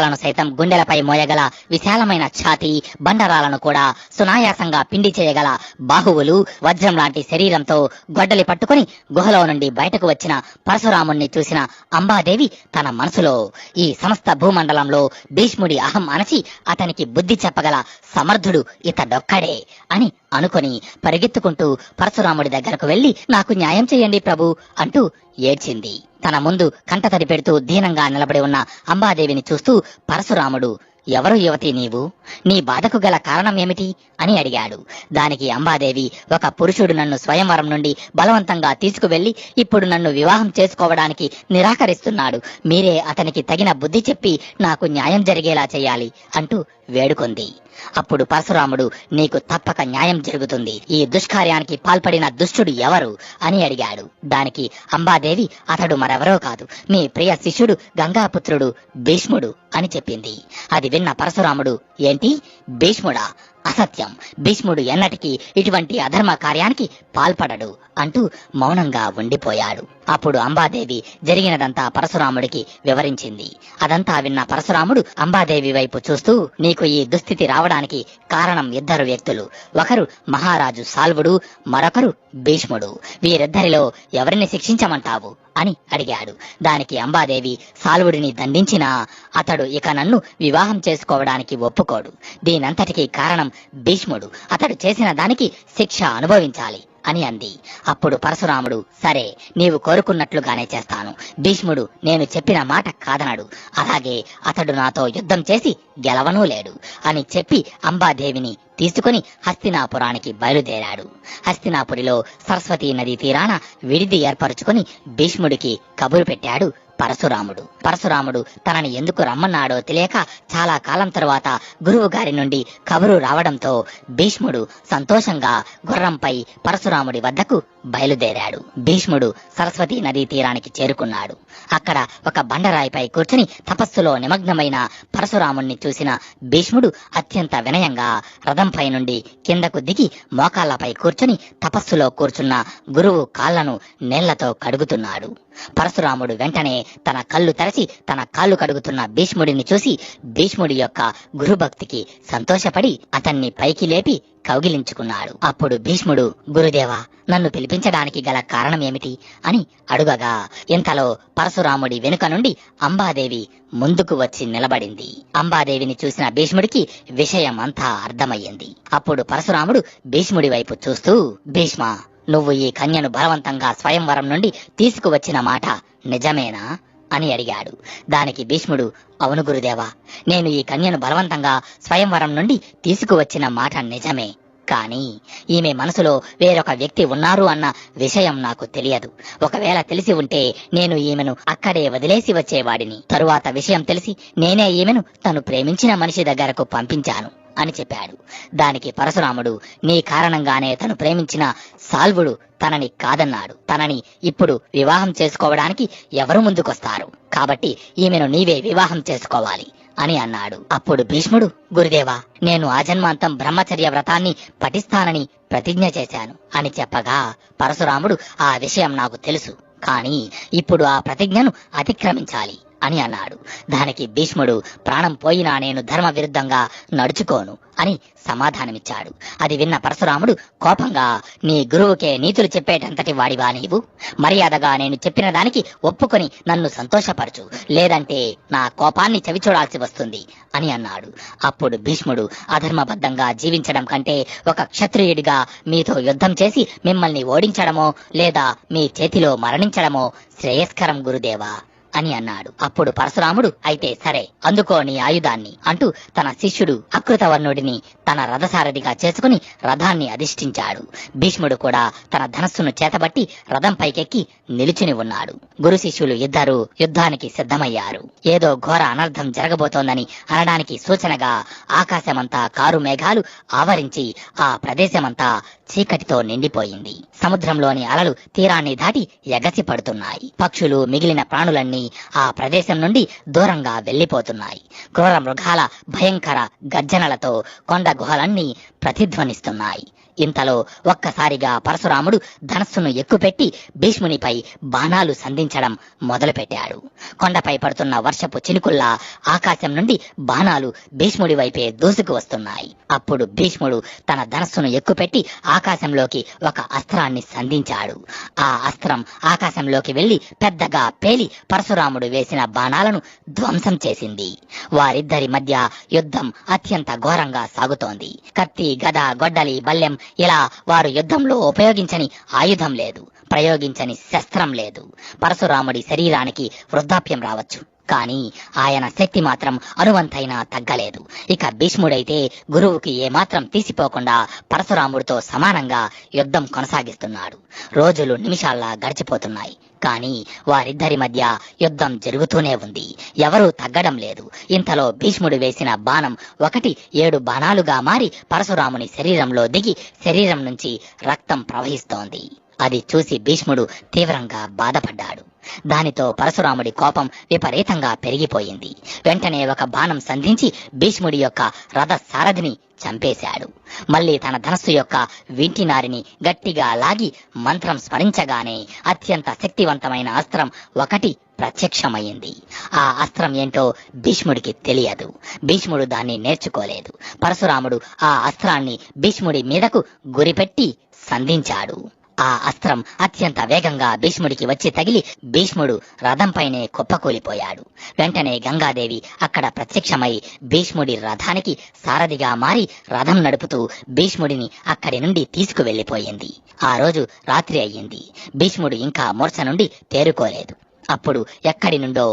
పర్వతాలను సైతం గుండెలపై మోయగల విశాలమైన ఛాతీ బండరాలను కూడా సునాయాసంగా పిండి చేయగల బాహువులు వజ్రం లాంటి శరీరంతో గొడ్డలి పట్టుకుని గుహలో నుండి బయటకు వచ్చిన పరశురాముణ్ణి చూసిన అంబాదేవి తన మనసులో ఈ సమస్త భూమండలంలో భీష్ముడి అహం అణచి అతనికి బుద్ధి చెప్పగల సమర్థుడు ఇతడొక్కడే అని అనుకొని పరిగెత్తుకుంటూ పరశురాముడి దగ్గరకు వెళ్ళి నాకు న్యాయం చేయండి ప్రభు అంటూ ఏడ్చింది. తన ముందు కంటతడి పెడుతూ దీనంగా నిలబడి ఉన్న అంబాదేవిని చూస్తూ పరశురాముడు ఎవరు యువతి నీవు? నీ బాధకు గల కారణం ఏమిటి? అని అడిగాడు. దానికి అంబాదేవి ఒక పురుషుడు నన్ను స్వయంవరం నుండి బలవంతంగా తీసుకువెళ్ళి ఇప్పుడు నన్ను వివాహం చేసుకోవడానికి నిరాకరిస్తున్నాడు. మీరే అతనికి తగిన బుద్ధి చెప్పి నాకు న్యాయం జరిగేలా చేయాలి అంటూ వేడుకొంది. అప్పుడు పరశురాముడు నీకు తప్పక న్యాయం జరుగుతుంది. ఈ దుష్కార్యానికి పాల్పడిన దుష్టుడు ఎవరు? అని అడిగాడు. దానికి అంబాదేవి అతడు మరెవరో కాదు. మీ ప్రియ శిష్యుడు గంగాపుత్రుడు భీష్ముడు అని చెప్పింది. అది విన్న పరశురాముడు ఏంటి? భీష్ముడా? అసత్యం. భీష్ముడు ఎన్నటికీ ఇటువంటి అధర్మ కార్యానికి పాల్పడడు అంటూ మౌనంగా ఉండిపోయాడు. అప్పుడు అంబాదేవి జరిగినదంతా పరశురాముడికి వివరించింది. అదంతా విన్న పరశురాముడు అంబాదేవి వైపు చూస్తూ నీకు ఈ దుస్థితి రావడానికి కారణం ఇద్దరు వ్యక్తులు. ఒకరు మహారాజు సాల్వుడు మరొకరు భీష్ముడు. వీరిద్దరిలో ఎవరిని శిక్షించమంటావు? అని అడిగాడు. దానికి అంబాదేవి సాల్వుడిని దండించినా అతడు ఇక నన్ను వివాహం చేసుకోవడానికి ఒప్పుకోడు. దీనంతటికీ కారణం భీష్ముడు. అతడు చేసిన దానికి శిక్ష అనుభవించాలి అని అంది. అప్పుడు పరశురాముడు సరే నీవు కోరుకున్నట్లుగానే చేస్తాను. భీష్ముడు నేను చెప్పిన మాట కాదనడు. అలాగే అతడు నాతో యుద్ధం చేసి గెలవనూ లేడు అని చెప్పి అంబాదేవిని తీసుకుని హస్తినాపురానికి బయలుదేరాడు. హస్తినాపురిలో సరస్వతీ నదీ తీరాన విడిది ఏర్పరచుకుని భీష్ముడికి కబురు పెట్టాడు పరశురాముడు. పరశురాముడు తనని ఎందుకు రమ్మన్నాడో తెలియక చాలా కాలం తరువాత గురువు గారి నుండి కబురు రావడంతో భీష్ముడు సంతోషంగా గుర్రంపై పరశురాముడి వద్దకు బయలుదేరాడు. భీష్ముడు సరస్వతీ నదీ తీరానికి చేరుకున్నాడు. అక్కడ ఒక బండరాయిపై కూర్చుని తపస్సులో నిమగ్నమైన పరశురాముణ్ణి చూసిన భీష్ముడు అత్యంత వినయంగా రథంపై నుండి కిందకు దిగి మోకాళ్ళపై కూర్చుని తపస్సులో కూర్చున్న గురువు కాళ్ళను నేళ్ళతో కడుగుతున్నాడు. పరశురాముడు వెంటనే తన కళ్ళు తెరచి తన కాళ్ళు కడుగుతున్న భీష్ముడిని చూసి భీష్ముడి యొక్క గురుభక్తికి సంతోషపడి అతన్ని పైకి లేపి కౌగిలించుకున్నాడు. అప్పుడు భీష్ముడు గురుదేవా నన్ను పిలిపించడానికి గల కారణం ఏమిటి? అని అడుగగా ఇంతలో పరశురాముడి వెనుక నుండి అంబాదేవి ముందుకు వచ్చి నిలబడింది. అంబాదేవిని చూసిన భీష్ముడికి విషయం అంతా అర్థమయ్యింది. అప్పుడు పరశురాముడు భీష్ముడి వైపు చూస్తూ భీష్మ నువ్వు ఈ కన్యను బలవంతంగా స్వయంవరం నుండి తీసుకువచ్చిన మాట నిజమేనా అని అడిగాడు. దానికి భీష్ముడు అవును గురుదేవా నేను ఈ కన్యను బలవంతంగా స్వయంవరం నుండి తీసుకువచ్చిన మాట నిజమే. కానీ ఈమె మనసులో వేరొక వ్యక్తి ఉన్నారు అన్న విషయం నాకు తెలియదు. ఒకవేళ తెలిసి ఉంటే నేను ఈమెను అక్కడే వదిలేసి వచ్చేవాడిని. తరువాత విషయం తెలిసి నేనే ఈమెను తను ప్రేమించిన మనిషి దగ్గరకు పంపించాను. అని చెప్పాడు. దానికి పరశురాముడు నీ కారణంగానే తను ప్రేమించిన సాల్వుడు తనని కాదన్నాడు. తనని ఇప్పుడు వివాహం చేసుకోవడానికి ఎవరు ముందుకొస్తారు? కాబట్టి ఈమెను నీవే వివాహం చేసుకోవాలి అని అన్నాడు. అప్పుడు భీష్ముడు గురుదేవా నేను ఆజన్మాంతం బ్రహ్మచర్య వ్రతాన్ని పఠిస్తానని ప్రతిజ్ఞ చేశాను అని చెప్పగా పరశురాముడు ఆ విషయం నాకు తెలుసు. కానీ ఇప్పుడు ఆ ప్రతిజ్ఞను అతిక్రమించాలి. అని అన్నాడు. దానికి భీష్ముడు ప్రాణం పోయినా నేను ధర్మ విరుద్ధంగా నడుచుకోను అని సమాధానమిచ్చాడు. అది విన్న పరశురాముడు కోపంగా నీ గురువుకే నీతులు చెప్పేటంతటి వాడివా నీవు? మర్యాదగా నేను చెప్పిన దానికి ఒప్పుకొని నన్ను సంతోషపరచు. లేదంటే నా కోపాన్ని చవిచూడాల్సి వస్తుంది అని అన్నాడు. అప్పుడు భీష్ముడు అధర్మబద్ధంగా జీవించడం కంటే ఒక క్షత్రియుడిగా మీతో యుద్ధం చేసి మిమ్మల్ని ఓడించడమో లేదా మీ చేతిలో మరణించడమో శ్రేయస్కరం గురుదేవా. అని అన్నాడు. అప్పుడు పరశురాముడు అయితే సరే అందుకో నీ ఆయుధాన్ని అంటూ తన శిష్యుడు అకృతవర్ణుడిని తన రథసారథిగా చేసుకుని రథాన్ని అధిష్ఠించాడు. భీష్ముడు కూడా తన ధనస్సును చేతబట్టి రథం పైకెక్కి నిలుచుని ఉన్నాడు. గురు శిష్యులు ఇద్దరు యుద్ధానికి సిద్ధమయ్యారు. ఏదో ఘోర అనర్థం జరగబోతోందని అనడానికి సూచనగా ఆకాశమంతా కారు మేఘాలు ఆవరించి ఆ ప్రదేశమంతా చీకటితో నిండిపోయింది. సముద్రంలోని అలలు తీరాన్ని దాటి ఎగసి పడుతున్నాయి పక్షులు మిగిలిన ప్రాణులన్నీ ఆ ప్రదేశం నుండి దూరంగా వెళ్ళిపోతున్నాయి క్రూర మృగాల భయంకర గర్జనలతో కొండ గుహలన్నీ ప్రతిధ్వనిస్తున్నాయి. ఇంతలో ఒక్కసారిగా పరశురాముడు ధనస్సును ఎక్కుపెట్టి భీష్మునిపై బాణాలు సంధించడం మొదలుపెట్టాడు. కొండపై పడుతున్న వర్షపు చినుకుల్లా ఆకాశం నుండి బాణాలు భీష్ముడి వైపే దూసుకు వస్తున్నాయి. అప్పుడు భీష్ముడు తన ధనస్సును ఎక్కుపెట్టి ఆకాశంలోకి ఒక అస్త్రాన్ని సంధించాడు. ఆ అస్త్రం ఆకాశంలోకి వెళ్ళి పెద్దగా పేలి పరశురాముడు వేసిన బాణాలను ధ్వంసం చేసింది. వారిద్దరి మధ్య యుద్ధం అత్యంత ఘోరంగా సాగుతోంది. కత్తి గద గొడ్డలి బల్లెం ఇలా వారు యుద్ధంలో ఉపయోగించని ఆయుధం లేదు ప్రయోగించని శస్త్రం లేదు. పరశురాముడి శరీరానికి వృద్ధాప్యం రావచ్చు. కానీ ఆయన శక్తి మాత్రం అనువంతైనా తగ్గలేదు. ఇక భీష్ముడైతే గురువుకి ఏమాత్రం తీసిపోకుండా పరశురాముడితో సమానంగా యుద్ధం కొనసాగిస్తున్నాడు. రోజులు నిమిషాల్లా గడిచిపోతున్నాయి. కానీ వారిద్దరి మధ్య యుద్ధం జరుగుతూనే ఉంది. ఎవరూ తగ్గడం లేదు. ఇంతలో భీష్ముడు వేసిన బాణం ఒకటి ఏడు బాణాలుగా మారి పరశురాముని శరీరంలో దిగి శరీరం నుంచి రక్తం ప్రవహిస్తోంది. అది చూసి భీష్ముడు తీవ్రంగా బాధపడ్డాడు. దానితో పరశురాముడి కోపం విపరీతంగా పెరిగిపోయింది. వెంటనే ఒక బాణం సంధించి భీష్ముడి యొక్క రథ సారథిని చంపేశాడు. మళ్ళీ తన ధనస్సు యొక్క వింటినారిని గట్టిగా లాగి మంత్రం స్మరించగానే అత్యంత శక్తివంతమైన అస్త్రం ఒకటి ప్రత్యక్షమైంది ఆ అస్త్రం ఏంటో భీష్ముడికి తెలియదు. భీష్ముడు దాన్ని నేర్చుకోలేదు. పరశురాముడు ఆ అస్త్రాన్ని భీష్ముడి మీదకు గురిపెట్టి సంధించాడు. ఆ అస్త్రం అత్యంత వేగంగా భీష్ముడికి వచ్చి తగిలి భీష్ముడు రథంపైనే కుప్పకూలిపోయాడు. వెంటనే గంగాదేవి అక్కడ ప్రత్యక్షమై భీష్ముడి రథానికి సారథిగా మారి రథం నడుపుతూ భీష్ముడిని అక్కడి నుండి తీసుకువెళ్ళిపోయింది ఆ రోజు రాత్రి అయ్యింది. భీష్ముడు ఇంకా మూర్ఛ నుండి తేరుకోలేదు. అప్పుడు ఎక్కడి నుండో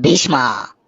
భీష్మ!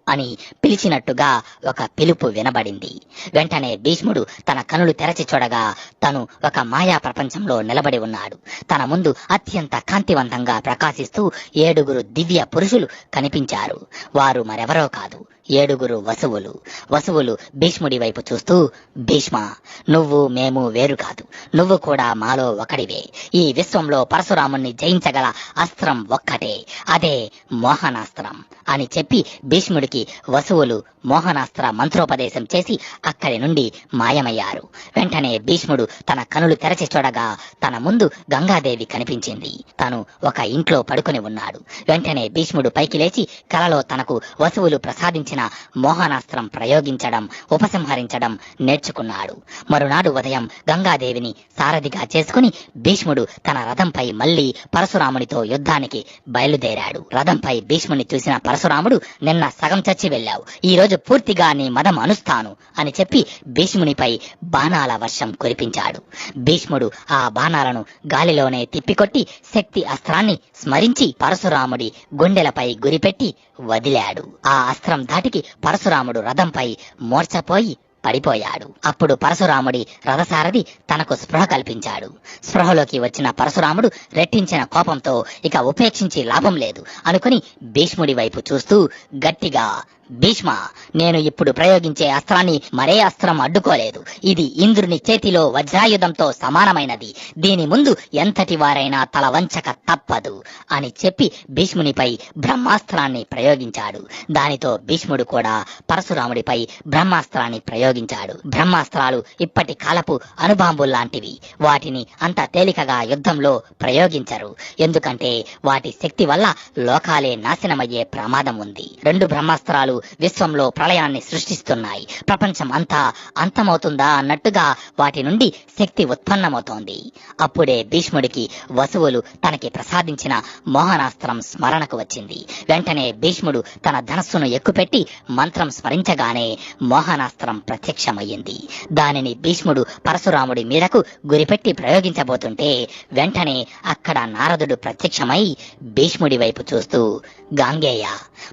అని పిలిచినట్టుగా ఒక పిలుపు వినబడింది. వెంటనే భీష్ముడు తన కనులు తెరచి చూడగా తను ఒక మాయా ప్రపంచంలో నిలబడి ఉన్నాడు. తన ముందు అత్యంత కాంతివంతంగా ప్రకాశిస్తూ ఏడుగురు దివ్య పురుషులు కనిపించారు. వారు మరెవరో కాదు. ఏడుగురు వసువులు. వసువులు భీష్ముడి వైపు చూస్తూ భీష్మ నువ్వు మేము వేరు కాదు. నువ్వు కూడా మాలో ఒకడివే. ఈ విశ్వంలో పరశురాముణ్ణి జయించగల అస్త్రం ఒక్కటే. అదే మోహనాస్త్రం. అని చెప్పి భీష్ముడికి వసువులు మోహనాస్త్ర మంత్రోపదేశం చేసి అక్కడి నుండి మాయమయ్యారు. వెంటనే భీష్ముడు తన కనులు తెరచి చూడగా తన ముందు గంగాదేవి కనిపించింది. తను ఒక ఇంట్లో పడుకుని ఉన్నాడు. వెంటనే భీష్ముడు పైకి లేచి కలలో తనకు వసువులు ప్రసాదించిన మోహనాస్త్రం ప్రయోగించడం ఉపసంహరించడం నేర్చుకున్నాడు. మరునాడు ఉదయం గంగాదేవిని సారథిగా చేసుకుని భీష్ముడు తన రథంపై మళ్ళీ పరశురామునితో యుద్ధానికి బయలుదేరాడు. రథంపై భీష్ముని చూసిన పరశురాముడు నిన్న సగం చచ్చి వెళ్ళావు. ఈ రోజు పూర్తిగా నీ మదం అనుస్తాను అని చెప్పి భీష్మునిపై బాణాల వర్షం కురిపించాడు. భీష్ముడు ఆ బాణాలను గాలిలోనే తిప్పికొట్టి శక్తి అస్త్రాన్ని స్మరించి పరశురాముడి గుండెలపై గురిపెట్టి వదిలాడు. ఆ అస్త్రం దాటి ధాటికి పరశురాముడు రథంపై మూర్చపోయి పడిపోయాడు. అప్పుడు పరశురాముడి రథసారథి తనకు స్పృహ కల్పించాడు. స్పృహలోకి వచ్చిన పరశురాముడు రెట్టించిన కోపంతో ఇక ఉపేక్షించి లాభం లేదు అనుకుని భీష్ముడి వైపు చూస్తూ గట్టిగా భీష్మ నేను ఇప్పుడు ప్రయోగించే అస్త్రాన్ని మరే అస్త్రం అడ్డుకోలేదు. ఇది ఇంద్రుని చేతిలో వజ్రాయుధంతో సమానమైనది. దీని ముందు ఎంతటి వారైనా తల వంచక తప్పదు అని చెప్పి భీష్మునిపై బ్రహ్మాస్త్రాన్ని ప్రయోగించాడు. దానితో భీష్ముడు కూడా పరశురాముడిపై బ్రహ్మాస్త్రాన్ని ప్రయోగించాడు. బ్రహ్మాస్త్రాలు ఇప్పటి కాలపు అణుబాంబుల్లాంటివి వాటిని అంత తేలికగా యుద్ధంలో ప్రయోగించరు. ఎందుకంటే వాటి శక్తి వల్ల లోకాలే నాశనమయ్యే ప్రమాదం ఉంది. రెండు బ్రహ్మాస్త్రాలు విశ్వంలో ప్రళయాన్ని సృష్టిస్తున్నాయి. ప్రపంచం అంతా అంతమవుతుందా అన్నట్టుగా వాటి నుండి శక్తి ఉత్పన్నమవుతోంది. అప్పుడే భీష్ముడికి వసువులు తనకి ప్రసాదించిన మోహనాస్త్రం స్మరణకు వచ్చింది. వెంటనే భీష్ముడు తన ధనస్సును ఎక్కుపెట్టి మంత్రం స్మరించగానే మోహనాస్త్రం ప్రత్యక్షమయ్యింది. దానిని భీష్ముడు పరశురాముడి మీదకు గురిపెట్టి ప్రయోగించబోతుంటే వెంటనే అక్కడ నారదుడు ప్రత్యక్షమై భీష్ముడి వైపు చూస్తూ గాంగేయ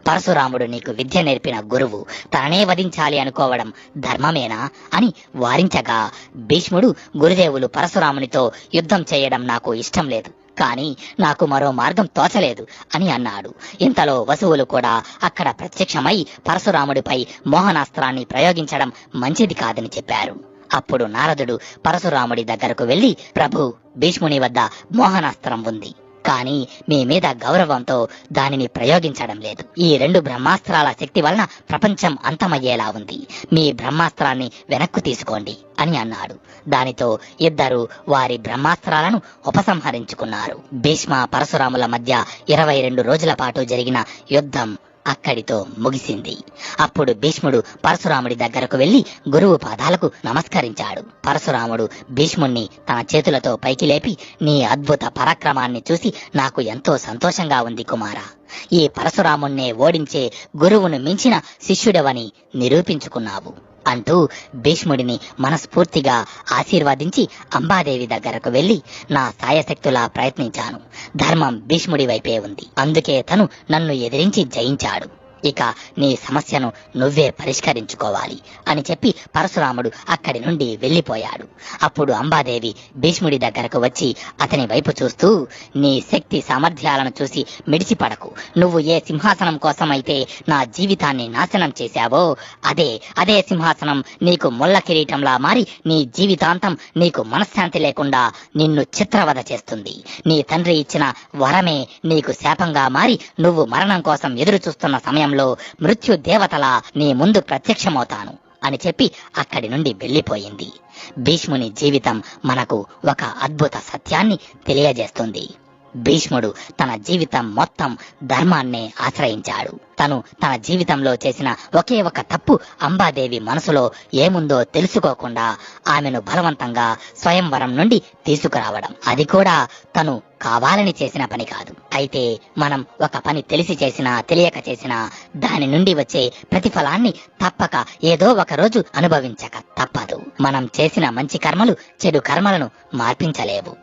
పరశురాముడు నీకు విద్య నేర్పిన గురువు తననే వధించాలి అనుకోవడం ధర్మమేనా అని వారించగా భీష్ముడు గురుదేవులు పరశురామునితో యుద్ధం చేయడం నాకు ఇష్టం లేదు. కానీ నాకు మరో మార్గం తోచలేదు అని అన్నాడు. ఇంతలో వసువులు కూడా అక్కడ ప్రత్యక్షమై పరశురాముడిపై మోహనాస్త్రాన్ని ప్రయోగించడం మంచిది కాదని చెప్పారు. అప్పుడు నారదుడు పరశురాముడి దగ్గరకు వెళ్ళి ప్రభు భీష్ముని వద్ద మోహనాస్త్రం ఉంది. కానీ మీ మీద గౌరవంతో దానిని ప్రయోగించడం లేదు. ఈ రెండు బ్రహ్మాస్త్రాల శక్తి వలన ప్రపంచం అంతమయ్యేలా ఉంది. మీ బ్రహ్మాస్త్రాన్ని వెనక్కు తీసుకోండి అని అన్నాడు. దానితో ఇద్దరు వారి బ్రహ్మాస్త్రాలను ఉపసంహరించుకున్నారు. భీష్మ పరశురాముల మధ్య ఇరవై రెండు రోజుల పాటు జరిగిన యుద్ధం అక్కడితో ముగిసింది. అప్పుడు భీష్ముడు పరశురాముడి దగ్గరకు వెళ్ళి గురువు పాదాలకు నమస్కరించాడు. పరశురాముడు భీష్ముణ్ణి తన చేతులతో పైకి లేపి నీ అద్భుత పరాక్రమాన్ని చూసి నాకు ఎంతో సంతోషంగా ఉంది కుమారా. ఈ పరశురాముణ్ణే ఓడించే గురువును మించిన శిష్యుడవని నిరూపించుకున్నావు. అంటూ భీష్ముడిని మనస్ఫూర్తిగా ఆశీర్వదించి అంబాదేవి దగ్గరకు వెళ్ళి నా సాయశక్తులా ప్రయత్నించాను. ధర్మం భీష్ముడి వైపే ఉంది. అందుకే తను నన్ను ఎదిరించి జయించాడు. ఇక నీ సమస్యను నువ్వే పరిష్కరించుకోవాలి అని చెప్పి పరశురాముడు అక్కడి నుండి వెళ్ళిపోయాడు. అప్పుడు అంబాదేవి భీష్ముడి దగ్గరకు వచ్చి అతని వైపు చూస్తూ నీ శక్తి సామర్థ్యాలను చూసి మిడిచిపడకు నువ్వు ఏ సింహాసనం కోసమైతే నా జీవితాన్ని నాశనం చేశావో అదే అదే సింహాసనం నీకు ముళ్ళ కిరీటంలా మారి నీ జీవితాంతం నీకు మనశ్శాంతి లేకుండా నిన్ను చిత్రవద చేస్తుంది. నీ తండ్రి ఇచ్చిన వరమే నీకు శాపంగా మారి నువ్వు మరణం కోసం ఎదురు చూస్తున్న సమయంలో మృత్యు దేవతల నీ ముందు ప్రత్యక్షమవుతాను అని చెప్పి అక్కడి నుండి వెళ్ళిపోయింది భీష్ముని జీవితం మనకు ఒక అద్భుత సత్యాన్ని తెలియజేస్తుంది. భీష్ముడు తన జీవితం మొత్తం ధర్మాన్నే ఆశ్రయించాడు. తను తన జీవితంలో చేసిన ఒకే ఒక తప్పు అంబాదేవి మనసులో ఏముందో తెలుసుకోకుండా ఆమెను బలవంతంగా స్వయంవరం నుండి తీసుకురావడం. అది కూడా తను కావాలని చేసిన పని కాదు. అయితే మనం ఒక పని తెలిసి చేసినా తెలియక చేసినా దాని నుండి వచ్చే ప్రతిఫలాన్ని తప్పక ఏదో ఒక రోజు అనుభవించక తప్పదు. మనం చేసిన మంచి కర్మలు చెడు కర్మలను మార్పించలేవు.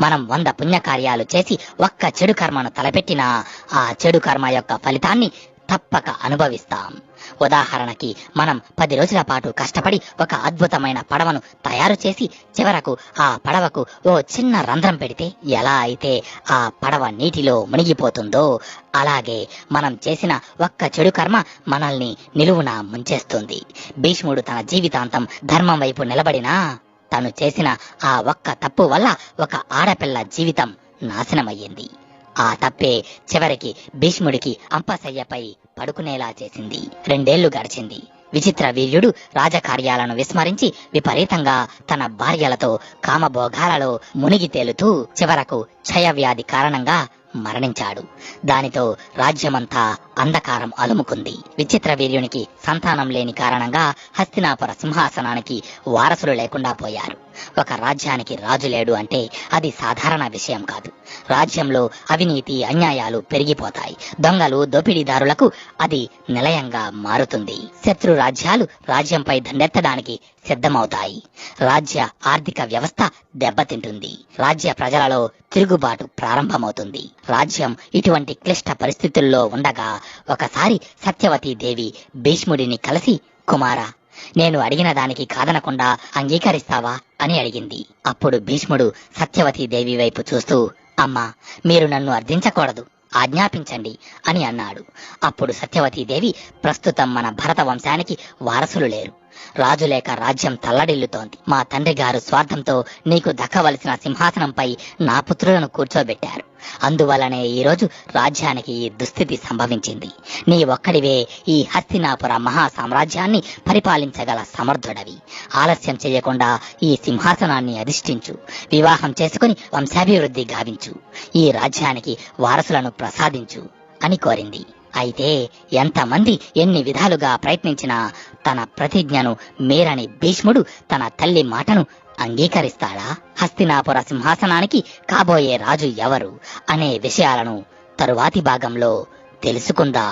మనం వంద పుణ్యకార్యాలు చేసి ఒక్క చెడు కర్మను తలపెట్టినా ఆ చెడు కర్మ యొక్క ఫలితాన్ని తప్పక అనుభవిస్తాం. ఉదాహరణకి మనం పది రోజుల పాటు కష్టపడి ఒక అద్భుతమైన పడవను తయారు చేసి చివరకు ఆ పడవకు ఓ చిన్న రంధ్రం పెడితే ఎలా అయితే ఆ పడవ నీటిలో మునిగిపోతుందో అలాగే మనం చేసిన ఒక్క చెడు కర్మ మనల్ని నిలువున ముంచేస్తుంది. భీష్ముడు తన జీవితాంతం ధర్మం వైపు నిలబడినా తను చేసిన ఆ ఒక్క తప్పు వల్ల ఒక ఆడపిల్ల జీవితం నాశనమయ్యింది. ఆ తప్పే చివరికి భీష్ముడికి అంపశయ్యపై పడుకునేలా చేసింది. రెండేళ్ళు గడిచింది. విచిత్ర వీర్యుడు రాజకార్యాలను విస్మరించి విపరీతంగా తన భార్యలతో కామభోగాలలో మునిగి తేలుతూ చివరకు క్షయవ్యాధి కారణంగా మరణించాడు. దానితో రాజ్యమంతా అంధకారం అలుముకుంది. విచిత్ర వీర్యునికి సంతానం లేని కారణంగా హస్తినాపుర సింహాసనానికి వారసులు లేకుండా పోయారు. ఒక రాజ్యానికి రాజు లేడు అంటే అది సాధారణ విషయం కాదు. రాజ్యంలో అవినీతి అన్యాయాలు పెరిగిపోతాయి. దొంగలు దోపిడీదారులకు అది నిలయంగా మారుతుంది. శత్రు రాజ్యాలు రాజ్యంపై దండెత్తడానికి సిద్ధమవుతాయి. రాజ్య ఆర్థిక వ్యవస్థ దెబ్బతింటుంది. రాజ్య ప్రజలలో తిరుగుబాటు ప్రారంభమవుతుంది. రాజ్యం ఇటువంటి క్లిష్ట పరిస్థితుల్లో ఉండగా ఒకసారి సత్యవతీ దేవి భీష్ముడిని కలిసి కుమారా నేను అడిగిన దానికి కాదనకుండా అంగీకరిస్తావా? అని అడిగింది. అప్పుడు భీష్ముడు సత్యవతీ దేవి వైపు చూస్తూ అమ్మా మీరు నన్ను అర్థించకూడదు ఆజ్ఞాపించండి అని అన్నాడు. అప్పుడు సత్యవతీ దేవి ప్రస్తుతం మన భరత వంశానికి వారసులు లేరు. రాజు లేక రాజ్యం తల్లడిల్లుతోంది. మా తండ్రి గారు స్వార్థంతో నీకు దక్కవలసిన సింహాసనంపై నా పుత్రులను కూర్చోబెట్టారు. అందువలనే ఈ రోజు రాజ్యానికి ఈ దుస్థితి సంభవించింది. నీ ఒక్కడివే ఈ హస్తినాపుర మహా సామ్రాజ్యాన్ని పరిపాలించగల సమర్థుడవి. ఆలస్యం చేయకుండా ఈ సింహాసనాన్ని అధిష్ఠించు. వివాహం చేసుకుని వంశాభివృద్ధి గావించు. ఈ రాజ్యానికి వారసులను ప్రసాదించు అని కోరింది. అయితే ఎంతమంది ఎన్ని విధాలుగా ప్రయత్నించినా తన ప్రతిజ్ఞను మీరని భీష్ముడు తన తల్లి మాటను అంగీకరిస్తాడా? హస్తినాపుర సింహాసనానికి కాబోయే రాజు ఎవరు? అనే విషయాలను తరువాతి భాగంలో తెలుసుకుందా.